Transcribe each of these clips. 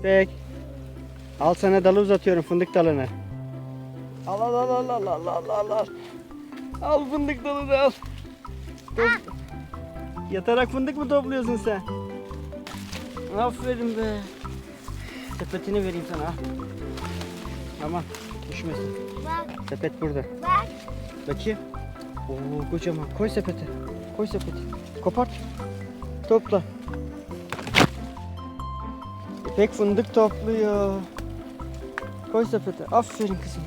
İpek. Al sana dalı uzatıyorum fındık dalını. Al al al al al al al al al. Al fındık dalını al. Top- Yatarak fındık mı topluyorsun sen? Aferin be. Sepetini vereyim sana. al. Aman düşmesin. Bak Sepet burada. bak. Bakayım. Oo kocaman. Koy sepete. Koy sepeti. Kopart. Topla. İpek fındık topluyor. Koy sepete. Aferin kızım.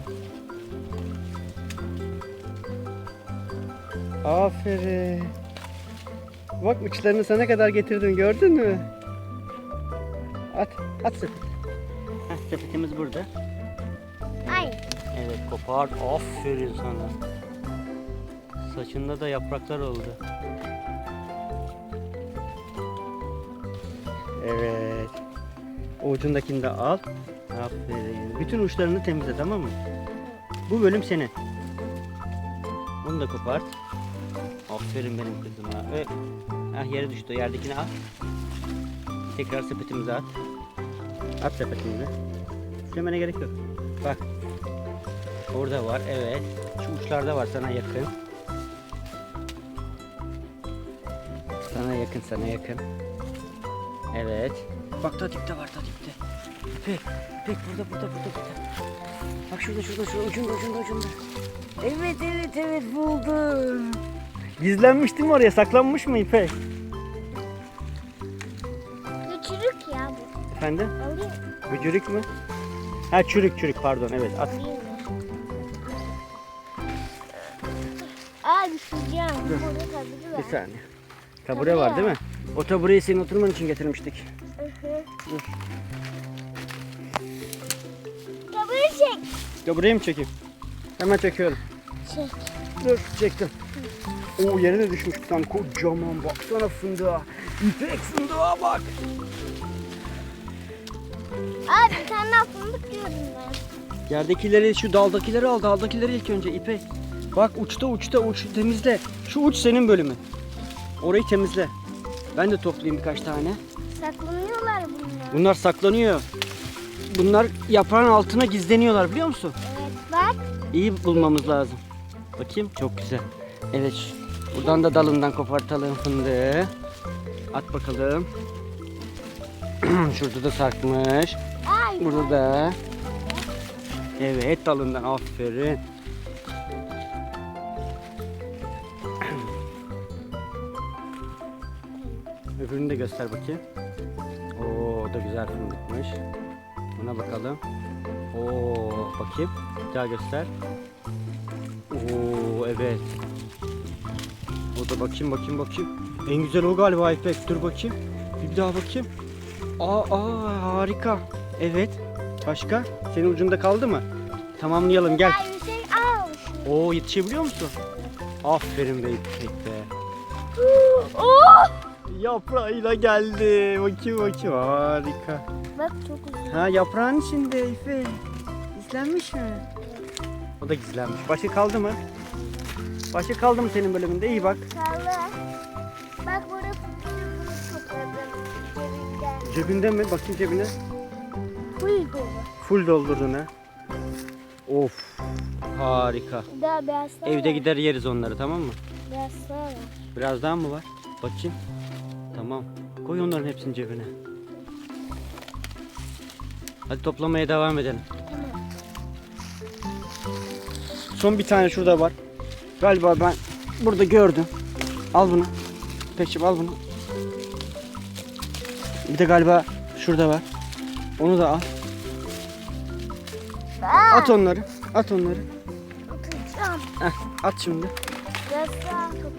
Aferin. Bak uçlarını sana kadar getirdim gördün mü? At, at sepeti. Heh, sepetimiz burada. Ay. Evet kopar. Aferin sana. Saçında da yapraklar oldu. Evet. Ucundakini de al. Aferin. Bütün uçlarını temizle tamam mı? Bu bölüm senin. Bunu da kopart. Aferin benim kızıma. Ö ah yere düştü. Yerdekini al. Tekrar sepetimize at. At sepetimize. Üflemene gerek yok. Bak. Orada var evet. Şu uçlarda var sana yakın. Sana yakın sana yakın. Evet. Bak da dipte var dipte. İpek. İpek burada burada burada burada. Bak şurada şurada şurada ucunda ucunda ucunda. Evet evet evet buldum. Gizlenmiş değil mi oraya? Saklanmış mı İpek? Bu çürük ya bu. Efendim? Alayım. Bücürük mü? Ha çürük çürük pardon evet at. Alayım mı? Aa düşüreceğim. Dur. Burada tabii Bir var. saniye. Tabure var değil mi? O tabureyi senin oturman için getirmiştik. Hı hı. Dur. Çek. Tabureyi mi çekeyim? Hemen çekiyorum. Çek. Dur çektim. Oo yere de düşmüş bir tane kocaman baksana fındığa. İpek fındığa bak. Abi bir tane daha fındık diyorum ben. Yerdekileri şu daldakileri al daldakileri ilk önce İpek. Bak uçta uçta uç temizle. Şu uç senin bölümün. Orayı temizle. Ben de toplayayım birkaç tane. Saklanıyorlar bunlar. Bunlar saklanıyor. Bunlar yaprağın altına gizleniyorlar biliyor musun? Evet bak. İyi bulmamız lazım. Bakayım çok güzel. Evet buradan da dalından kopartalım fındığı. At bakalım. Şurada da sarkmış. Ay. Burada da. Evet dalından aferin. Öbürünü de göster bakayım. Oo o da güzel fındıkmış. Buna bakalım. Oo bakayım. Bir daha göster. Oo evet. O da bakayım bakayım bakayım. En güzel o galiba İpek. Dur bakayım. Bir daha bakayım. Aa, aa harika. Evet. Başka? Senin ucunda kaldı mı? Tamamlayalım gel. Bir şey al. Oo yetişebiliyor musun? Aferin be İpek be. Oh. Yaprağıyla geldi. Bakayım bakayım. Harika. Bak çok uzun. Ha yaprağın içinde İpek. Gizlenmiş mi? O da gizlenmiş. Başka kaldı mı? Başka kaldı mı senin bölümünde? İyi bak. Kallı. Bak burada fındık topladım. Cebimde. Cebinde mi? Bakayım cebine. Full dolu. Full doldurdun ha. Of. Harika. Daha beyaz daha Evde var. gider yeriz onları tamam mı? Beyaz daha var. Biraz daha mı var? Bakayım. Tamam. Koy onların hepsini cebine. Hadi toplamaya devam edelim. Son bir tane şurada var. Galiba ben burada gördüm. Al bunu. Peki al bunu. Bir de galiba şurada var. Onu da al. Aa, At onları. At onları. atacağım. Heh, at şimdi. Kapatacağım.